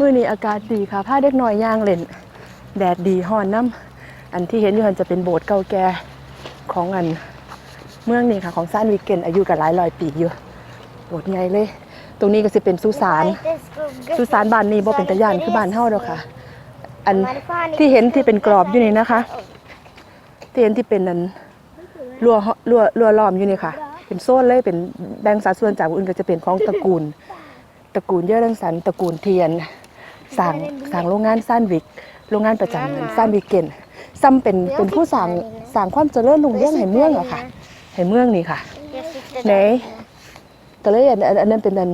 มื้อนี้อากาศดีค่ะพาเด็กน้อยย่างเล่น แดดดีฮอนน้ำอันที่เห็นอยู่หันจะเป็นโบสถ์เก่าแก่ของอันเมืองนี้ค่ะ ของซานวิกเกนอายุกับหลายร้อยปีอยู่โบสถ์ใหญ่เลย ตรงนี้ก็สิเป็นสุสานสุสานบ้านนี้บ่เป็นตะยานคือบ้านเฮาดอกค่ะ อันที่เห็นที่เป็นกรอบอยู่นี่นะคะที่เห็นที่เป็นนั้นรัวรัวรัวล้อมอยู่นี่ค่ะ เป็นโซนเลยเป็นแบ่งสัดส่วนจากอื่นก็จะเป็นของตระกูล ตระกูลเยอรังสรรค์ตระกูลเทียน สร้างสร้างโรงงานซ่านวิก โรงงานประจำซ่านวิกเกนซ้ำเป็นเป็นผู้สร้างสร้างความเจริญรุ่งเรืองให้เมืองอะค่ะให้เมืองนี่ค่ะไหนก็เลยอันอันอันนั้นเป็นอัน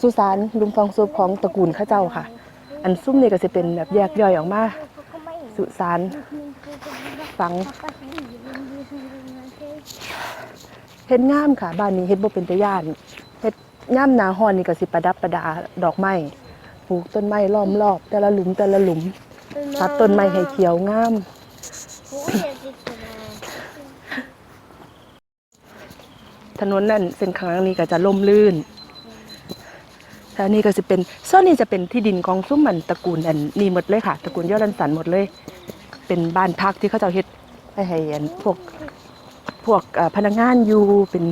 สุสานลุมฟองซุปของตระกูลเข้าเจ้าค่ะ อันซุ้มนี่ก็จะเป็นแบบแยกย่อยออกมาสุสานฝังเฮ็ดงามค่ะบ้านนี้เฮ็ดบ่เป็นตะย่านเฮ็ดย่ามหนาฮ้อนนี่ก็สิประดับประดาดอกไม้ ปลูกต้นไม้ล้อมรอบแต่ละหลุมแต่ละหลุม ตัดต้นไม้ให้เขียวงาม ถนนนั่นเส้นข้างล่างนี้ก็จะล่มลื่นแล้วนี่ก็จะเป็นโซนนี้จะเป็นที่ดินของซุ้มมันตระกูลอันนี้หมดเลยค่ะตระกูลยอดรันสันหมดเลย เป็นบ้านพักที่เขาเจะเฮ็ดให้ให้อันพวกพวกพนักงานอยู่เป็น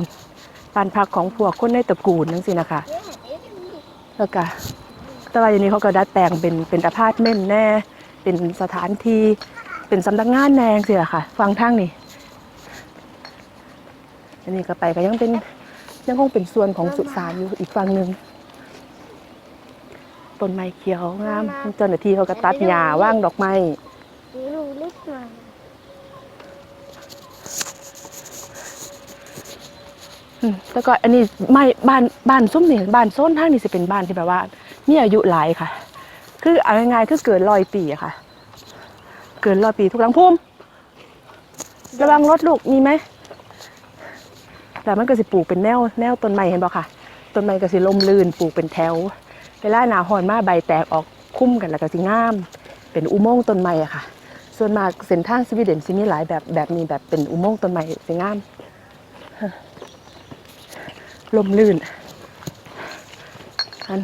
บ้านพักของพวกคนในตระกูลนั่นสินะคะแล้วก็ แต่ว่าอย่างนี้เขาก็ดัดแปลงเป็นเป็นอพาร์ตเมนต์แน่ เป็นสถานที่ เป็นสำนักงานแนงสิละค่ะ ฟังทางนี่อันนี้ก็ไปก็ยังเป็นยังคงเป็นส่วนของสุสานอยู่อีกฝั่งหนึ่งต้นไม้เขียวงามเจ้าหน้าที่เขาก็ตัดหญ้าว่างดอกไม้อื มแล้วก็อันนี้ไม่บ้านบ้านส้มนี่บ้านโซนทางนี่จะเป็นบ้านที่แบบว่า มีอายุหลายค่ะ คือเอาง่ายๆคือเกินร้อยปีอะค่ะ เกินร้อยปีทุกหลังพุ่มระวังรถลูกมีไหมแต่มันก็สิปลูกเป็นแนวแนวต้นไม้เห็นบ่ค่ะต้นไม้ก็สิลมลื่นปลูกเป็นแถวเวลาหนาหอนมาใบแตกออกคุ้มกันแล้วก็สิงาม เป็นอุโมงค์ต้นไม้อะค่ะ ส่วนมากเส้นทางสวีเดนสิมีหลายแบบแบบนี้แบบเป็นอุโมงค์ต้นไม้สิงาม ลมลื่น อัน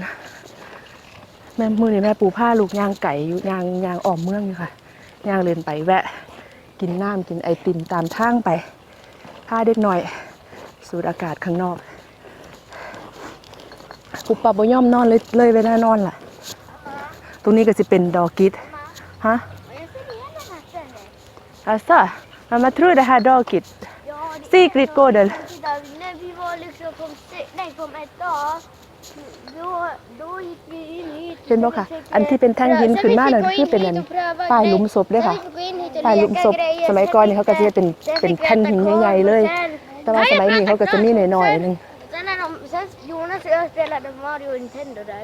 แม่มือนี่แม่ปูผ้าลูกยางไก่อยู่ยางยางอ้อมเมืองอยู่ค่ะยางเดินไปแวะ กินน้ำกินไอติมตามทางไปผ้าเด็กหน่อย สูดอากาศข้างนอกปุบปับบย่อมนอนเลยเลยไปหน้านอนล่ะ ตรงนี้ก็จะเป็นดอกิดฮะอาซะมามาทรู det här daget Sigrid Gårdel När vi var liksom på, se- nej, på ett dag, då, då gick vi in hit. เห็นบ่ค่ะ อันที่เป็นแท่งหินขึ้นมานั่นคือเป็นอันป้ายหลุมศพเลยค่ะ ป้ายหลุมศพสมัยก่อนนี่เขาก็จะเป็นเป็นแท่นหินใหญ่ๆเลย แต่ว่าสมัยนี้เขาก็จะมีหน่อยๆหนึง Sen, när de, sen Jonas och jag spelade Mario och Nintendo där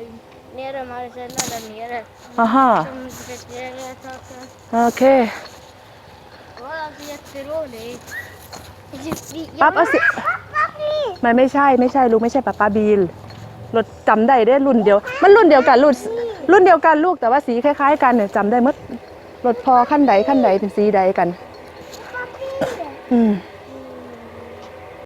nere, Marcella där nere. อ่าฮะ Som försökte göra saker. โอเค Det var alltså jätteroligt. Vi- ปั๊บเอาสิ มันไม่ใช่ไม่ใช่ลูกไม่ใช่ป้าป้าบีลรถจำได้ได้รุ่นเดียว มันรุ่นเดียวกันรุ่นรุ่นเดียวกันลูกแต่ว่าสีคล้าย ๆ กันเนี่ยจำได้หมดรถพอขั้นใดขั้นใดเป็นสีใดกัน อืม